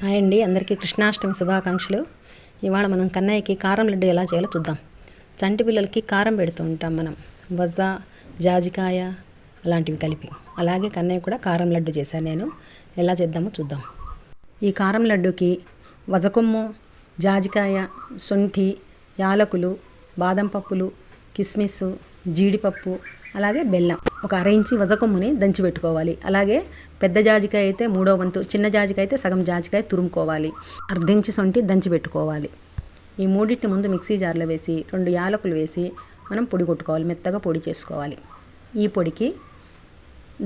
Hi అండి అందరికీ కృష్ణాష్టమి శుభాకాంక్షలు. ఇవాళ మనం కన్నయ్యకి కారం లడ్డు ఎలా చేయాలో చూద్దాం. చంటి పిల్లలకి కారం పెడుతూ ఉంటాం మనం. వజ్జ జాజికాయ అలాంటివి కలిపి. అలాగే కన్నయ్య కూడా కారం లడ్డు చేశాను నేను. ఎలా చేద్దామో చూద్దాం. ఈ కారం లడ్డుకి వజకొమ్ము జాజికాయ శొంఠి యాలకులు బాదం పప్పులు కిస్మిస్ జీడిపప్పు అలాగే బెల్లం. ఒక అర ఇంచి వజకొమ్ముని దంచి పెట్టుకోవాలి. అలాగే పెద్ద జాజికాయ అయితే మూడో వంతు చిన్న జాజికాయ అయితే సగం జాజికాయ తురుముకోవాలి. అర్ధించి సొంటి దంచి పెట్టుకోవాలి. ఈ మూడింటిని ముందు మిక్సీ జార్లో వేసి రెండు యాలకులు వేసి మనం పొడి కొట్టుకోవాలి. మెత్తగా పొడి చేసుకోవాలి. ఈ పొడికి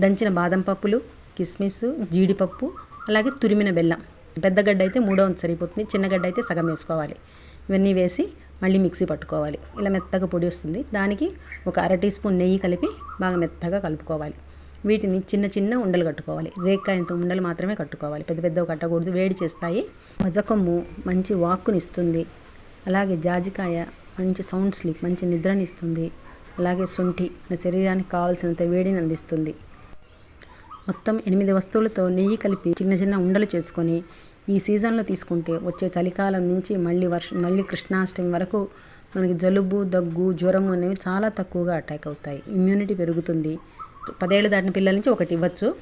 దంచిన బాదం పప్పులు కిస్మిస్ జీడిపప్పు అలాగే తురిమిన బెల్లం. పెద్ద గడ్డ అయితే మూడో వంతు సరిపోతుంది. చిన్న గడ్డ అయితే సగం వేసుకోవాలి. ఇవన్నీ వేసి మళ్ళీ మిక్సీ పట్టుకోవాలి. ఇలా మెత్తగా పొడి వస్తుంది. దానికి ఒక అర టీ స్పూన్ నెయ్యి కలిపి బాగా మెత్తగా కలుపుకోవాలి. వీటిని చిన్న చిన్న ఉండలు కట్టుకోవాలి. రేక్కాయంత ఉండలు మాత్రమే కట్టుకోవాలి. పెద్ద పెద్దవి కట్టకూడదు. వేడి చేస్తాయి. మజకొమ్ము మంచి వాక్కునిస్తుంది. అలాగే జాజికాయ మంచి సౌండ్ స్లీప్ మంచి నిద్రనిస్తుంది. అలాగే శుంఠి మన శరీరానికి కావాల్సినంత వేడిని అందిస్తుంది. మొత్తం ఎనిమిది వస్తువులతో నెయ్యి కలిపి చిన్న చిన్న ఉండలు చేసుకొని ఈ సీజన్లో తీసుకుంటే వచ్చే చలికాలం నుంచి మళ్ళీ వర్ష మళ్ళీ కృష్ణాష్టమి వరకు మనకి జలుబు దగ్గు జ్వరం అనేవి చాలా తక్కువగా అటాక్ అవుతాయి. ఇమ్యూనిటీ పెరుగుతుంది. పదేళ్ళు దాటిన పిల్లల నుంచి ఒకటి ఇవ్వచ్చు.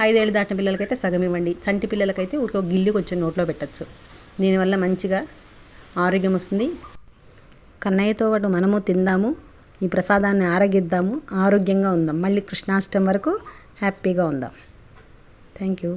ఐదేళ్ళు దాటిన పిల్లలకైతే సగం ఇవ్వండి. చంటి పిల్లలకైతే ఒక గిల్లి కొంచెం నోట్లో పెట్టచ్చు. దీనివల్ల మంచిగా ఆరోగ్యం వస్తుంది. కన్నయ్యతో పాటు మనము తిందాము. ఈ ప్రసాదాన్ని ఆరగిద్దాము. ఆరోగ్యంగా ఉందాం. మళ్ళీ కృష్ణాష్టమి వరకు హ్యాపీగా ఉందాం. Thank you